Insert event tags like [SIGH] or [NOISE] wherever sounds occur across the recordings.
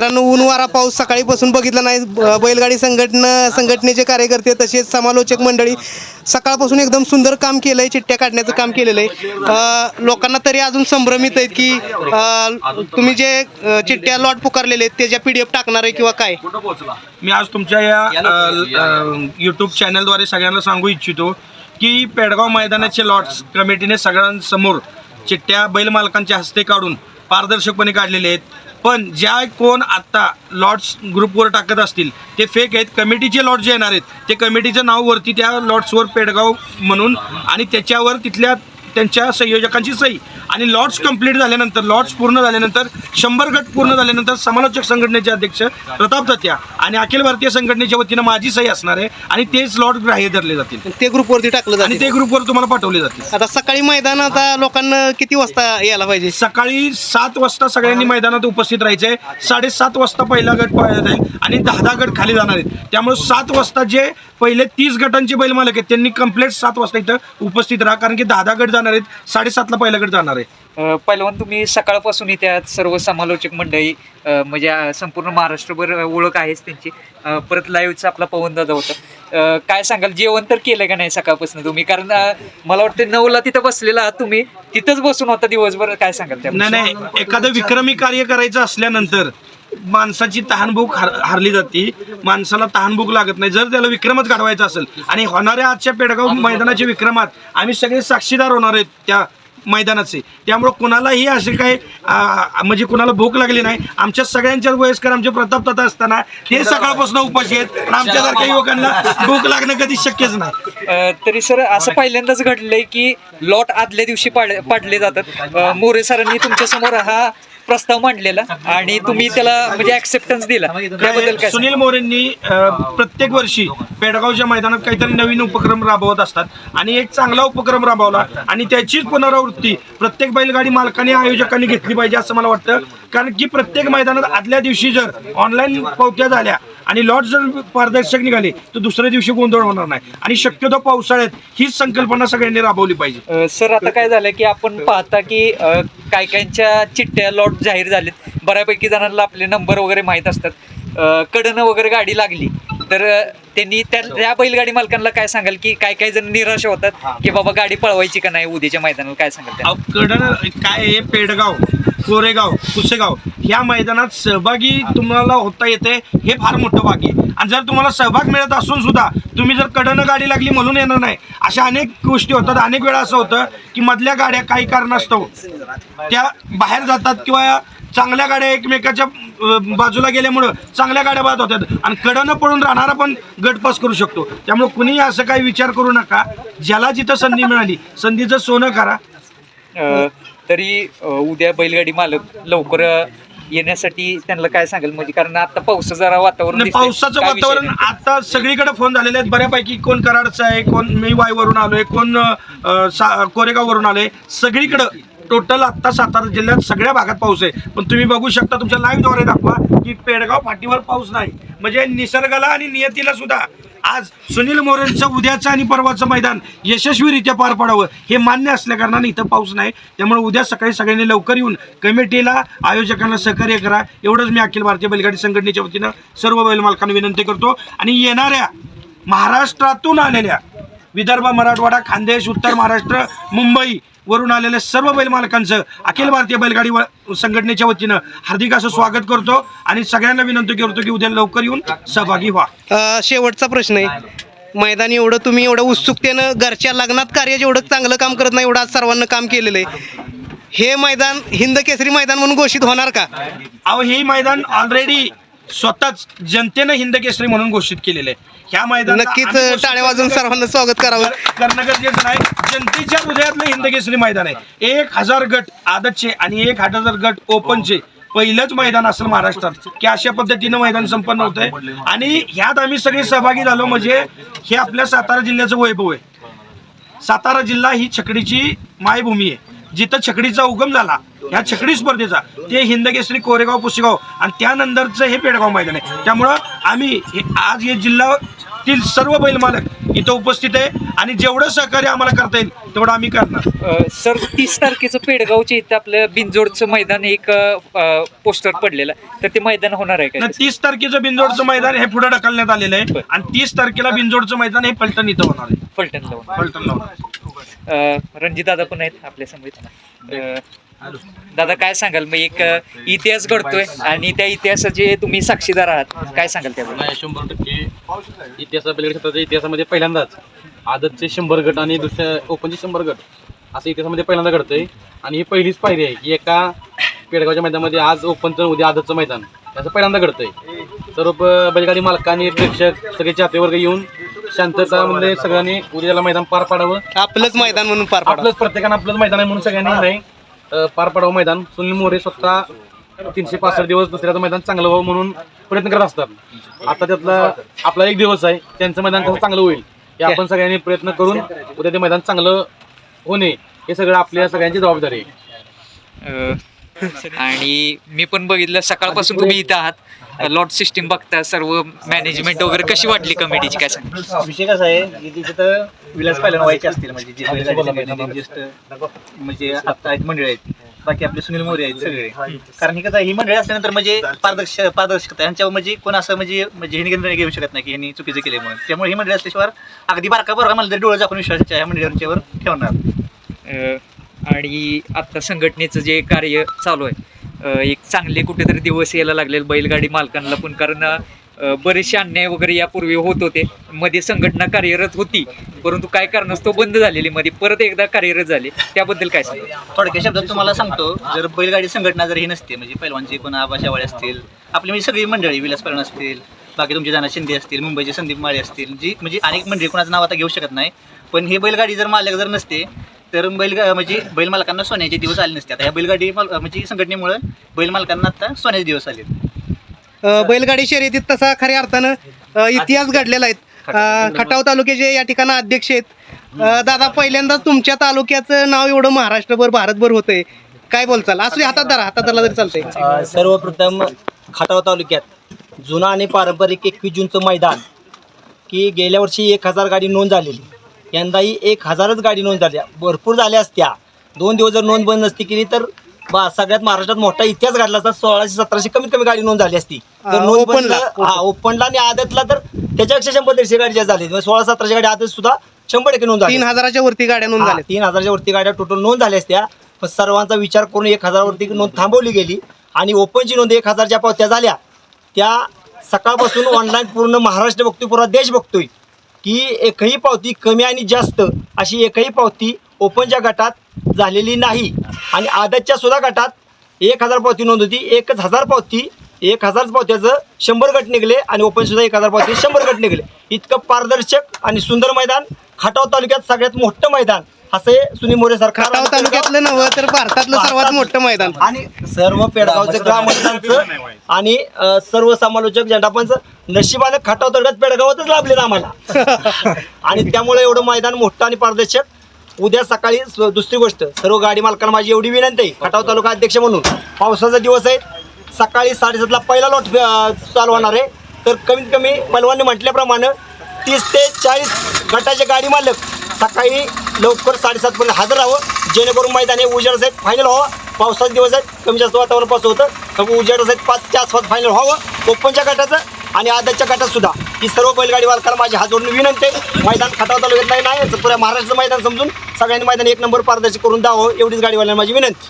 मित्रांनो ऊन वारा पाऊस सकाळीपासून बघितला नाही. बैलगाडी संघटना संघटनेचे कार्यकर्ते तसेच समालोचक मंडळी सकाळपासून एकदम सुंदर काम केलंय चिठ्ठ्या काढण्याचं काम केलेलं आहे लोकांना तरी अजून संभ्रमित आहेत की तुम्ही जे चिठ्ठ्या लॉट पुकारलेले आहेत त्याच्या पी डी एफ टाकणार आहे किंवा काय? मी आज तुमच्या या यूट्यूब चॅनलद्वारे सगळ्यांना सांगू इच्छितो की पेडगाव मैदानाचे लॉट्स कमिटीने सगळ्यांसमोर चिठ्ठ्या बैल मालकांच्या हस्ते काढून पारदर्शकपणे काढलेले आहेत. पण ज्या कोण आत्ता लॉट्स ग्रुपवर टाकत असतील ते फेक आहेत. कमिटीचे लॉट जे येणार आहेत ते कमिटीचं नाव वरती त्या लॉट्सवर पेडगाव म्हणून आणि त्याच्यावर तिथल्या त्यांच्या संयोजकांची सही. आणि लॉट्स कंप्लीट झाल्यानंतर लॉट्स पूर्ण झाल्यानंतर शंभर गट पूर्ण झाल्यानंतर समालोचक संघटनेचे अध्यक्ष प्रताप दत्या आणि अखिल भारतीय संघटनेच्या वतीनं माझी सही असणार आहे आणि तेच लॉट ग्राह्य धरले जातील. ते ग्रुपवरती टाकलं आणि जाते ते ग्रुपवर तुम्हाला पाठवले जातील. आता सकाळी मैदान आता लोकांना किती वाजता यायला पाहिजे? सकाळी सात वाजता सगळ्यांनी मैदानात उपस्थित राहायचं आहे साडेसात वाजता पहिला गट पाळला जाईल आणि दहा दहा गट खाली जाणार आहेत. त्यामुळे सात वाजता जे पहिले तीस गटांचे बैल मालक आहेत त्यांनी कंप्लीट सात वाजता इथं उपस्थित राहा. कारण की दहा दहा गट जाणार आहेत? साडेसातला पहिला गट जाणार आहे. अ, पहिलवान तुम्ही सकाळपासून इथे आहात सर्व समालोचक मंडळी अ, म्हणजे अ, संपूर्ण महाराष्ट्रभर ओळख आहेच त्यांची. अ, परत लाईव्हचा आपला पवन दादा होता. अ, काय सांगाल जेवण तर केलं का नाही सकाळपासून तुम्ही? कारण अ, मला वाटतं नऊला तिथं बसलेला आहात तुम्ही. तिथंच बसून होता दिवसभर. काय सांगाल त्या नाही नाही. एखादं विक्रमी कार्य करायचं असल्यानंतर माणसाची तहानभूक हार हारली जाते. माणसाला तहानभूक लागत नाही. जर त्याला विक्रमच घडवायचा असेल आणि होणाऱ्या आजच्या पेडगाव मैदानाच्या विक्रमात आम्ही सगळे साक्षीदार होणार आहेत त्या मैदानाचे. त्यामुळं कुणालाही असे काही म्हणजे कुणाला भूक लागली नाही. आमच्या सगळ्यांच्या वयस्कर आमचे प्रताप तथा असताना ते सकाळपासून उपाशी आहेत. आणि आमच्यासारख्या युवकांना भूक लागणं कधी शक्यच नाही. तरी सर असं पहिल्यांदाच घडलंय की लॉट आदल्या दिवशी पाड पाडले जातात. मोरे सरांनी तुमच्यासमोर हा प्रस्ताव मांडलेला आणि तुम्ही त्याला म्हणजे ऍक्सेप्टन्स दिला. त्याबद्दल काय सुनील मोरेंनी प्रत्येक वर्षी पेडगावच्या मैदानात काहीतरी नवीन उपक्रम राबवत असतात आणि एक चांगला उपक्रम राबवला आणि त्याचीच पुनरावृत्ती प्रत्येक बैलगाडी मालकाने आयोजकांनी घेतली पाहिजे असं मला वाटतं. कारण की प्रत्येक मैदानात आदल्या दिवशी जर ऑनलाईन पावत्या झाल्या आणि लॉट जर पारदर्शक निघाले तर दुसऱ्या दिवशी गोंधळ होणार नाही. आणि शक्यतो पावसाळ्यात हीच संकल्पना सगळ्यांनी राबवली पाहिजे. अ, सर आता काय झालं की आपण पाहता की अ, काय काहींच्या चिठ्ठ्या लॉट जाहीर झालेत. बऱ्यापैकी जणांना आपले नंबर वगैरे माहीत असतात. अ, कडनं वगैरे गाडी लागली. तर त्यांनी त्या त्या बैलगाडी मालकांना काय सांगाल की काय काही जण निराश होतात की बाबा गाडी पळवायची का नाही उद्याच्या मैदानाला? काय सांगाल कडण काय आहे? पेडगाव कोरेगाव कुसेगाव ह्या मैदानात सहभागी तुम्हाला होता येते हे फार मोठं भाग्य आहे. आणि जर तुम्हाला सहभाग मिळत असून सुद्धा तुम्ही जर कडनं गाडी लागली म्हणून येणार नाही अशा अनेक गोष्टी होतात. अनेक वेळा असं होतं की मधल्या गाड्या काही कारणास्तव त्या बाहेर जातात किंवा चांगल्या गाड्या एकमेकाच्या बाजूला गेल्यामुळं चांगल्या गाड्या बाद होतात आणि कडनं पडून राहणारा पण गटपास करू शकतो. त्यामुळे कुणीही असं काही विचार करू नका. ज्याला जिथं संधी मिळाली संधीचं सोनं करा. अ, तरी अ, उद्या बैलगाडी मालक लवकर अ, येण्यासाठी त्यांना काय सांगाल? म्हणजे कारण आता पाऊस जरा वातावरण नाही, दिसतंय. पावसाचं काय विषय वातावरण नाही? आता सगळीकडे फोन झालेले आहेत. बऱ्यापैकी कोण कराडचं आहे कोण मी वाईवरून आलोय कोण अं, सा- कोरेगाववरून आलोय. सगळीकडं टोटल आत्ता सातारा जिल्ह्यात सगळ्या भागात पाऊस आहे. पण तुम्ही बघू शकता तुमच्या लाईव्हद्वारे दाखवा की पेडगाव फाटीवर पाऊस नाही. म्हणजे निसर्गाला आणि नियतीला सुद्धा. आज सुनील मोरेंचं उद्याचं आणि परवाचं मैदान यशस्वीरित्या पार पडावं हे मान्य असल्याकारणाने इथं पाऊस नाही. त्यामुळे उद्या सकाळी सगळ्यांनी लवकर येऊन कमिटीला आयोजकांना सहकार्य करा. एवढंच मी अखिल भारतीय बैलगाडी संघटनेच्या वतीनं सर्व बैल मालकांना विनंती करतो. आणि येणाऱ्या महाराष्ट्रातून आलेल्या विदर्भ मराठवाडा खानदेश उत्तर महाराष्ट्र मुंबई वरून आलेल्या सर्व बैल मालकांचं अखिल भारतीय बैलगाडी संघटनेच्या वतीनं हार्दिक असं स्वागत करतो आणि सगळ्यांना विनंती करतो की उद्या लवकर येऊन सहभागी व्हा. शेवटचा प्रश्न आहे. मैदान एवढं तुम्ही एवढं उत्सुकतेनं घरच्या लग्नात कार्य जेवढं चांगलं काम करत नाही एवढं आज सर्वांना काम केलेलं आहे. हे मैदान हिंद केसरी मैदान म्हणून घोषित होणार का? अहो हे मैदान ऑलरेडी स्वतःच जनतेनं हिंद केसरी म्हणून घोषित केलेलं आहे. ह्या मैदान नक्कीच टाळ्या वाजवून सर्वांना स्वागत करावं. करणं गरजेचं नाही जनतेच्या हृदयातलं हिंद केसरी मैदान आहे. एक हजार गट आदतचे आणि एक हजार गट ओपनचे पहिलंच मैदान असेल महाराष्ट्रात की अशा पद्धतीनं मैदान संपन्न होत आहे आणि ह्यात आम्ही सगळे सहभागी झालो म्हणजे हे आपल्या सातारा जिल्ह्याचं वैभव आहे. सातारा जिल्हा ही छकडीची मायभूमी आहे. जिथं छकडीचा उगम झाला ह्या छकडी स्पर्धेचा ते हिंदकेसरी कोरेगाव पुसेगाव आणि त्यानंतरचं हे पेडगाव मैदान आहे. त्यामुळं आम्ही हे आज हे जिल्ह्यातील सर्व बैल मालक इथं उपस्थित आहे आणि जेवढं सहकार्य आम्हाला करता येईल तेवढं आम्ही करणार. अ, सर तीस तारखेचं पेडगावच्या इथं आपलं बिनजोडचं मैदान एक पोस्टर पडलेलं तर ते मैदान होणार आहे का? आणि तीस तारखेचं बिनजोडचं मैदान हे पुढे ढकलण्यात आलेलं आहे आणि तीस तारखेला बिनजोडचं मैदान हे पलटण इथं होणार आहे. फलटण पलटण होणार रणजित दादा पण आहेत आपल्यासमोर. दादा काय सांगाल? मग एक इतिहास घडतोय आणि त्या इतिहासाचे तुम्ही साक्षीदार आहात काय सांगाल त्याबद्दल? शंभर टक्के. इतिहास क्षेत्राच्या इतिहासामध्ये पहिल्यांदाच. आदतचे शंभर गट आणि दुसऱ्या ओपनचे शंभर गट. असं इतिहासामध्ये पहिल्यांदा घडतंय. आणि ही पहिलीच पायरी आहे की एका पेडगावच्या मैदानामध्ये आज ओपनचं उद्या आदतचं मैदान. त्याचं पहिल्यांदा घडतंय. सर्व बैलगाडी मालकांनी प्रेक्षक सगळे चाहते वर्ग येऊन शांततामध्ये सगळ्यांनी उद्याला मैदान पार पाडावं. आपलंच मैदान म्हणून पार पाडा आपलंच प्रत्येकानं आपलंच मैदान आहे म्हणून सगळ्यांनी नाही. अं, पार पाडावं मैदान. सुनील मोरे स्वतः तीनशे पासष्ट दिवस दुसऱ्याचं मैदान चांगलं व्हावं म्हणून प्रयत्न करत असतात. आता त्यातला आपला एक दिवस आहे. त्यांचं मैदान कसं चांगलं होईल हे आपण सगळ्यांनी प्रयत्न करून उद्या ते मैदान चांगलं होणे हे सगळं आपल्या सगळ्यांची जबाबदारी आहे. अ, आणि मी पण बघितलं सकाळपासून तुम्ही इथं आहात. लॉट सिस्टीम बघता सर्व मॅनेजमेंट वगैरे कशी वाटली कमिटीची काय सांगा? विषय कसा आहे की तिथे तर विलास पहिल्यांदा व्हायचे असतील म्हणजे जे ज्येष्ठ म्हणजे आता आहेत मंडळी आहेत. बाकी आपले सुनील मोरे आहेत सगळे. कारण ही कसं आहे, ही मंडळी असल्यानंतर म्हणजे पारदर्श पारदर्शकता यांच्यावर म्हणजे कोण असं म्हणजे म्हणजे हे निर्णय घेऊ शकत नाही की यांनी चुकीचं केले म्हणून. त्यामुळे ही मंडळी असल्याशिवाय अगदी बारका बरका मला तरी डोळे झाकून विश्वास ह्या मंडळींच्यावर ठेवणार. अ, आणि आता संघटनेचं जे कार्य चालू आहे एक चांगले कुठेतरी दिवस यायला लागले बैलगाडी मालकांना पण. कारण बरेचसे अन्याय वगैरे यापूर्वी होत होते. मध्ये संघटना कार्यरत होती. परंतु काय कारणास्तव बंद झालेली मध्ये. परत एकदा कार्यरत झाली. त्याबद्दल काय सांगतो थोडक्या शब्दात तुम्हाला सांगतो जर बैलगाडी संघटना जर ही नसते म्हणजे पैलवानची पण आबाशावाळे असतील आपली म्हणजे सगळी मंडळी विलास पैलवान असतील बाकी तुमचे जाना शिंदे असतील मुंबईचे संदीप माळे असतील जी म्हणजे अनेक मंडळी कोणाचं नाव आता घेऊ शकत नाही. पण ही बैलगाडी जर मालक जर नसते तर बैल म्हणजे बैल मालकांना सोन्याचे दिवस आले नसते. आता ह्या बैलगाडी माल म्हणजे संघटनेमुळे बैल मालकांना आता सोन्याचे दिवस आले अ, बैलगाडी शर्यतीत तसा खऱ्या अर्थानं अ, इतिहास घडलेला आहे. अ, खटाव तालुक्याचे या ठिकाणी अध्यक्ष आहेत. अ, दादा पहिल्यांदाच तुमच्या तालुक्याचं नाव एवढं महाराष्ट्रभर भारतभर होतंय. काय बोलचाल? असू दे, हातात धरा हातात धरला तरी चालतंय. अ, सर्वप्रथम खटाव तालुक्यात जुना आणि पारंपरिक एकवीस जूनचं मैदान की गेल्या वर्षी एक हजार गाडी नोंद झालेली. यंदाही एक हजारच गाडी नोंद झाल्या. भरपूर झाल्या असत्या. दोन दिवस जर नोंद बंद नसती केली तर बा सगळ्यात महाराष्ट्रात मोठा इतिहास घडला असता. सोळाशे सतराशे कमीत कमी गाडी नोंद झाली असती. तर नोंद ओपनला. बंद हा ओपनला आणि आदतला तर त्याच्यापेक्षा शंभर दीडशे गाडी झाली. म्हणजे सोळा सतराशे गाडी आदत सुद्धा शंभर टक्के नोंद झाली तीन हजाराच्या वरती गाड्या नोंद झाल्या. तीन हजारच्या वरती गाड्या टोटल नोंद झाल्या असत्या. पण सर्वांचा विचार करून एक हजारावरती नोंद थांबवली गेली. आणि ओपनची नोंद एक हजारच्या पावत्या झाल्या. त्या सकाळपासून [LAUGHS] ऑनलाईन पूर्ण महाराष्ट्र बघतोय पूर्ण देश बघतोय. की एकही पावती कमी आणि जास्त अशी एकही पावती ओपनच्या गटात झालेली नाही. आणि आदतच्या सुद्धा गटात एक हजार पावती नोंद होती. एकच हजार पावती एक हजार पावत्याचं शंभर गट निघले आणि ओपन सुद्धा एक हजार पावती शंभर गट निघले. इतकं पारदर्शक आणि सुंदर मैदान खटाव तालुक्यात सगळ्यात मोठं मैदान असं सुनील मोरे सरकार खटाव तालुक्यातलं नव्हं तर भारतातलं सर्वात मोठं मैदान. आणि सर्व पेडगावचं ग्रामस्थांचं आणि अ, सर्व समालोचक झेंडापंच नशिबानं खटाव तालुक्यात पेडगावातच लाभले आम्हाला. [LAUGHS] आणि त्यामुळे एवढं मैदान मोठं आणि पारदर्शक. उद्या सकाळी स- दुसरी गोष्ट सर्व गाडी मालकांना माझी एवढी विनंती आहे खटाव तालुका अध्यक्ष म्हणून. पावसाचा दिवस आहे सकाळी साडेसातला पहिला लॉट अ, चालू होणार आहे. तर कमीत कमी पलवानने म्हटल्याप्रमाणे तीस ते चाळीस गटाचे गाडी मालक सकाळी लवकर साडेसातपर्यंत हजर राहावं. जेणेकरून मैदान हे उजेड आहेत फायनल व्हावं. पावसाचे दिवस आहेत कमी जास्त वातावरण पाऊस होतं सगळं उजेड आहेत पाचच्या आसपास फायनल व्हावं. ओपनच्या गटाचं आणि आदतच्या गटात सुद्धा. ही सर्व बैलगाडी मालकाला माझी हात जोडून विनंती आहे. मैदान खटाव तालुक्यात नाही नाही. पुऱ्या महाराष्ट्र मैदान समजून सगळ्यांनी मैदान एक नंबर पारदर्शक करून द्यावं एवढीच गाडीवाल्यांना माझी विनंती.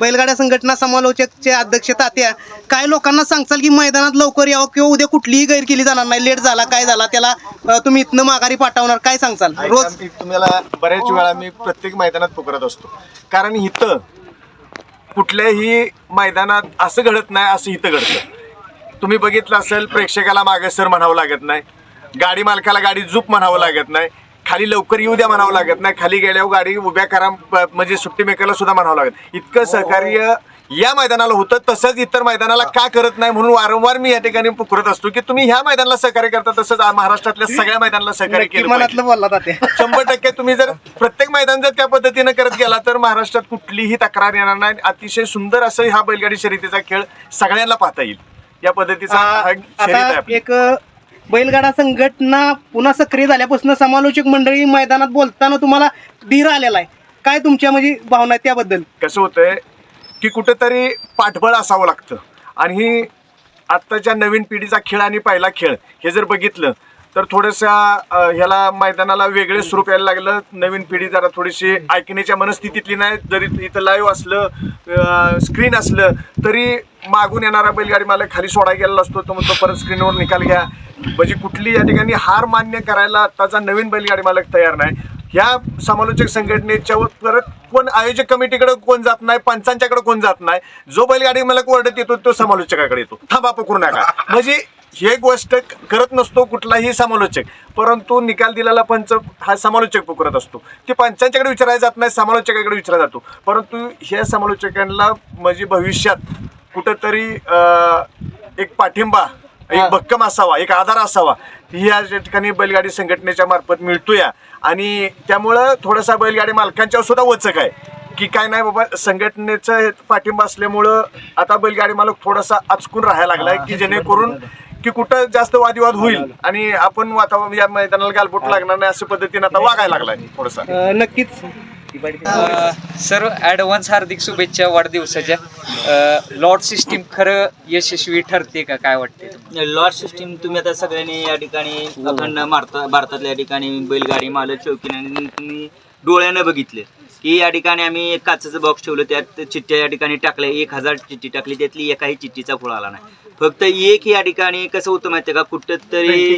बैलगाड्या संघटना समालोचकचे अध्यक्ष तात्या काय लोकांना सांगचाल की मैदानात लवकर यावं किंवा उद्या कुठलीही गैर केली जाणार नाही लेट झाला काय झाला त्याला अ, तुम्ही इथनं माघारी पाठवणार काय सांगचाल रोज रोज तुम्हाला बऱ्याच वेळा मी प्रत्येक मैदानात पुकारत असतो. कारण इथं कुठल्याही मैदानात असं घडत नाही असं इथं घडतं. तुम्ही बघितलं असेल प्रेक्षकाला मागे सर म्हणावं लागत नाही. गाडी मालकाला गाडी झूप म्हणावं लागत नाही. खाली लवकर येऊ द्या म्हणावं लागत नाही. खाली गेल्यावर गाडी उभ्या करा प- म्हणजे सुट्टी मेकरला सुद्धा म्हणावं लागत इतकं सहकार्य या मैदानाला होतं तसंच इतर मैदानाला का करत नाही म्हणून वारंवार मी या ठिकाणी पुकारत असतो की तुम्ही ह्या मैदानाला सहकार्य करता तसंच महाराष्ट्रातल्या सगळ्या मैदानाला सहकार्य केलं पाहिजे. तात्या शंभर टक्के तुम्ही जर प्रत्येक मैदान जर त्या पद्धतीनं करत गेला तर महाराष्ट्रात कुठलीही तक्रार येणार नाही. अतिशय सुंदर असं हा बैलगाडी शर्यतीचा खेळ सगळ्यांना पाहता येईल. या पद्धतीचा. एक बैलगाडा संघटना पुन्हा सक्रिय झाल्यापासून समालोचक मंडळी मैदानात बोलताना तुम्हाला धीर आलेला आहे. काय तुमच्या म्हणजे भावना त्याबद्दल? कसं होतंय की कुठेतरी पाठबळ असावं लागतं. आणि ही आत्ताच्या नवीन पिढीचा खेळ आणि पहिला खेळ हे जर बघितलं तर थोडंसं ह्याला मैदानाला वेगळे स्वरूप यायला लागलं. नवीन पिढी जरा थोडीशी ऐकण्याच्या मनस्थितीतली नाही. जरी इथं लाईव्ह असलं स्क्रीन असलं तरी मागून येणारा बैलगाडी मला खाली सोडा गेलेला असतो. तो म्हणतो परत स्क्रीनवर निकाल घ्या. म्हणजे कुठली या ठिकाणी हार मान्य करायला आत्ताचा नवीन बैलगाडी मालक तयार नाही. ह्या समालोचक संघटनेच्या परत कोण आयोजक कमिटीकडे कोण जात नाही पंचांच्याकडे कोण जात नाही जो बैलगाडी मला ओरडत येतो तो समालोचकाकडे येतो. थांबा पकडू नका. म्हणजे हे गोष्ट करत नसतो कुठलाही समालोचक परंतु निकाल दिलेला पंच हा समालोचक पुकारत असतो. ते पंचांच्याकडे विचारायला जात नाही समालोचकाकडे विचारला जातो. परंतु ह्या समालोचकांना म्हणजे भविष्यात कुठंतरी एक पाठिंबा एक भक्कम असावा एक आधार असावा. ही या ठिकाणी बैलगाडी संघटनेच्या मार्फत मिळतोय. आणि त्यामुळं थोडासा बैलगाडी मालकांच्यावर सुद्धा वचक आहे. की काय नाही बाबा संघटनेचं हे पाठिंबा असल्यामुळं आता बैलगाडी मालक थोडासा अचकून राहायला लागलाय की जेणेकरून की कुठं जास्त वादिवाद होईल. आणि आपण वातावरण या मैदानाला गालबोट लागणार नाही अशा पद्धतीने आता वागायला लागलाय थोडासा. नक्कीच. सर ॲडव्हान्स हार्दिक शुभेच्छा वाढदिवसाच्या. लॉट सिस्टीम खरं यशस्वी ठरते का? काय वाटते लॉट सिस्टीम तुम्ही आता सगळ्यांनी या ठिकाणी अखंड भारता भारतातल्या ठिकाणी बैलगाडी मालक शौकीनांनी तुम्ही डोळ्यानं बघितले की या ठिकाणी आम्ही एक काचेचं बॉक्स ठेवलं त्यात चिठ्ठ्या या ठिकाणी टाकल्या. एक हजार चिठ्ठी टाकली त्यातली एकाही चिठ्ठीचा फळ आला नाही. फक्त एक या ठिकाणी कसं होतं माहितीये का? कुठंतरी.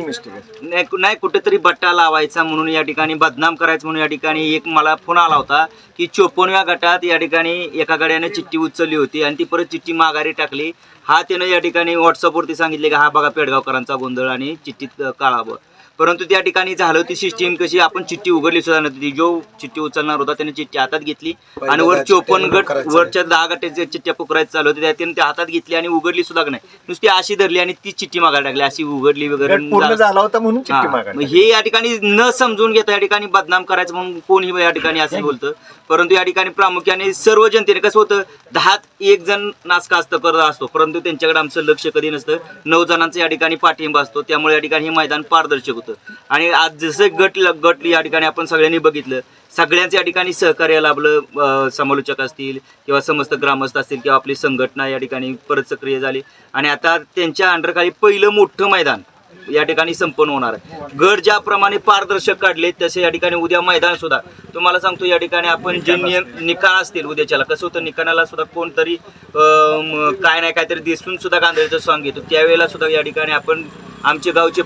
नाही नाही कुठंतरी बट्टा लावायचा म्हणून या ठिकाणी बदनाम करायचं म्हणून या ठिकाणी एक मला फोन आला होता की चोपन्नव्या गटात या ठिकाणी एका गाड्याने चिठ्ठी उचलली होती आणि ती परत चिठ्ठी माघारी टाकली. हा त्यानं या ठिकाणी व्हॉट्सअपवरती सांगितले की हा बघा पेडगावकरांचा गोंधळ आणि चिठ्ठीत काढावं. परंतु त्या ठिकाणी झालं ती सिस्टीम कशी आपण चिठ्ठी उघडली सुद्धा नव्हती. जो चिठ्ठी उचलणार होता त्याने चिठ्ठी हातात घेतली आणि वर चोपन्न गट वरच्या दहा गटाच्या चिठ्ठ्या पुकरायचं चालू होते त्या त्याने त्या हातात घेतली आणि उघडली सुद्धा नाही. नुसती अशी धरली आणि ती चिठ्ठी मागायला टाकली. अशी उघडली वगैरे झाला. होता म्हणून चिठ्ठी हा. हे या ठिकाणी न समजून घेता या ठिकाणी बदनाम करायचं म्हणून कोणीही या ठिकाणी असं बोलतं. परंतु या ठिकाणी प्रामुख्याने सर्व जनतेने कसं होतं दहा एक जण नासकास्त करत असतो. परंतु त्यांच्याकडे आमचं लक्ष कधी नसतं. नऊ जणांचं या ठिकाणी पाठिंबा असतो. त्यामुळे या ठिकाणी हे मैदान पारदर्शक होतं. आणि आज जसं गट गट या ठिकाणी आपण सगळ्यांनी बघितलं सगळ्यांचं या ठिकाणी सहकार्य लाभलं समालोचक असतील किंवा समस्त ग्रामस्थ असतील किंवा आपली संघटना या ठिकाणी परत सक्रिय झाली. आणि आता त्यांच्या अंडरखाली पहिलं मोठं मैदान या ठिकाणी संपन्न होणार आहे. गड ज्याप्रमाणे पारदर्शक काढले तसे या ठिकाणी उद्या मैदान सुद्धा. तुम्हाला सांगतो या ठिकाणी आपण जे नियम निकाल असतील उद्याच्याला कसं होतं निकालाला सुद्धा कोणतरी काय नाही काहीतरी दिसून सुद्धा गांधळीचं सॉंग घेतो त्यावेळेला सुद्धा या ठिकाणी आपण आमचे गावचे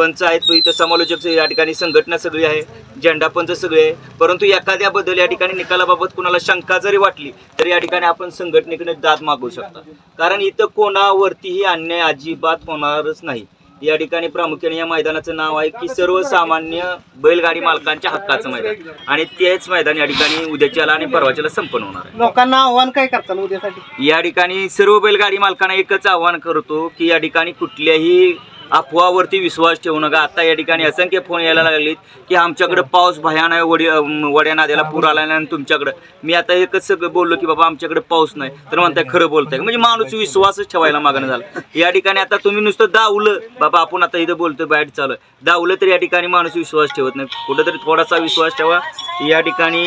पंचायत पंचायत इथं समालोचक या ठिकाणी संघटना सगळी आहे झेंडा पंच सगळे आहे. परंतु एखाद्याबद्दल या ठिकाणी निकालाबाबत कुणाला शंका जरी वाटली तर या ठिकाणी आपण संघटनेकडे दाद मागू शकता. कारण इथं कोणावरतीही अन्याय अजिबात होणारच नाही. या ठिकाणी प्रामुख्याने या मैदानाचं नाव आहे की सर्वसामान्य बैलगाडी मालकांच्या हक्काचं मैदान. आणि तेच मैदान या ठिकाणी उद्याच्याला आणि परवाच्याला संपन्न होणार आहे. लोकांना आव्हान काय करता उद्यासाठी? या ठिकाणी सर्व बैलगाडी मालकांना एकच आव्हान करतो की या ठिकाणी कुठल्याही अफवावरती विश्वास ठेवू नका. आता या ठिकाणी असंख्य फोन यायला लागलेत की आमच्याकडे पाऊस भयानक वडी वड्या नाद्याला पूर आला नाही आणि तुमच्याकडे. मी आता एकच सगळं बोललो की बाबा आमच्याकडे पाऊस नाही. तर म्हणताय खरं बोलताय. म्हणजे माणूस विश्वासच ठेवायला मागणं झालं. या ठिकाणी आता तुम्ही नुसतं दावलं बाबा आपण आता इथं बोलतोय बॅट चालू दावलं तर या ठिकाणी माणूस विश्वास ठेवत नाही. कुठंतरी थोडासा विश्वास ठेवा. या ठिकाणी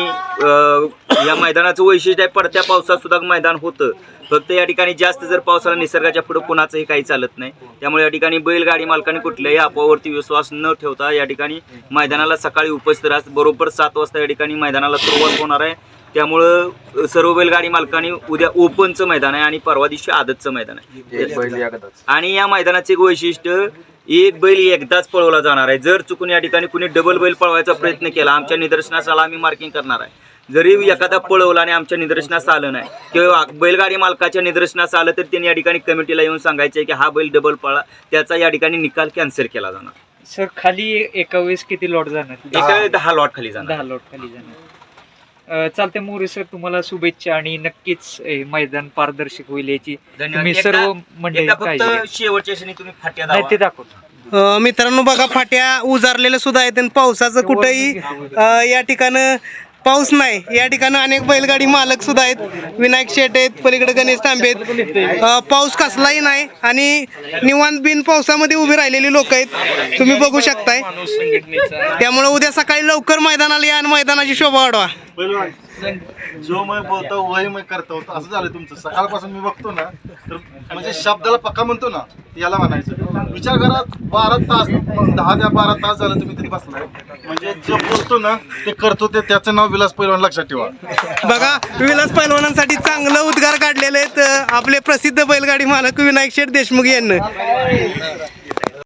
या मैदानाचं वैशिष्ट्य आहे पडत्या पावसात सुद्धा मैदान होतं. फक्त या ठिकाणी जास्त जर पाऊस आला निसर्गाच्या पुढे कोणाचंही काही चालत नाही. त्यामुळे या ठिकाणी बैलगाडी मालकांनी कुठल्याही अफवावरती विश्वास न ठेवता या ठिकाणी मैदानाला सकाळी उपस्थित राहत बरोबर सात वाजता या ठिकाणी मैदानाला सुरुवात होणार आहे. त्यामुळं सर्व बैलगाडी मालकांनी उद्या ओपनचं मैदान आहे आणि परवा दिवशी आदतचं मैदान आहे. आणि या मैदानाचे एक वैशिष्ट्य एक बैल एकदाच पळवला जाणार आहे. जर चुकून या ठिकाणी कुणी डबल बैल पळवायचा प्रयत्न केला आमच्या निदर्शनास आला आम्ही मार्किंग करणार आहे. जरी एखादा पळवला आणि आमच्या निदर्शनास आलं नाही किंवा बैलगाडी मालकाच्या निदर्शनास आलं तर त्यांनी या ठिकाणी कमिटीला येऊन सांगायचे की हा बैल डबल पळा त्याचा या ठिकाणी निकाल कॅन्सल केला जाणार. सर खाली एका वेळेस किती लॉट जाणार? एका दहा. लॉट खाली जाणार. दहा लॉट खाली जाणार. चालते मोरे सर तुम्हाला शुभेच्छा आणि नक्कीच हे मैदान पारदर्शक होईल याची. तुम्ही सर्व मंडळी एका काळजी घ्या. फक्त शेवटच्या क्षणी तुम्ही फाट्या नाही ते दावा. दाखवतो. अ, मित्रांनो बघा फाट्या उजारलेल्या सुद्धा आहेत आणि पावसाचं कुठंही अ, या ठिकाणं पाऊस नाही. या ठिकाणी अनेक बैलगाडी मालक सुद्धा आहेत. विनायक शेट आहेत पलीकडे गणेश तांबे आहेत. पाऊस कसलाही नाही आणि निवांत बिन पावसामध्ये उभी राहिलेली लोक आहेत. तुम्ही बघू शकताय. त्यामुळे उद्या सकाळी लवकर मैदानाला या आणि मैदानाची शोभा वाढवा. जो मैं बोलतो वही मैं करतो. असं झालं तुमचं. सकाळपासून मी बघतो ना तर म्हणजे शब्दाला पक्का म्हणतो ना याला म्हणायचं. विचार करा बारा तास दहा त्या बारा तास झालं तुम्ही तरी बसलाय. म्हणजे जे बोलतो ना ते करतो ते त्याचं नाव विलास पैलवान लक्षात ठेवा. बघा विलास पैलवानांसाठी चांगलं उद्गार काढलेले आहेत आपले प्रसिद्ध बैलगाडी मालक विनायक शेठ देशमुख यांना.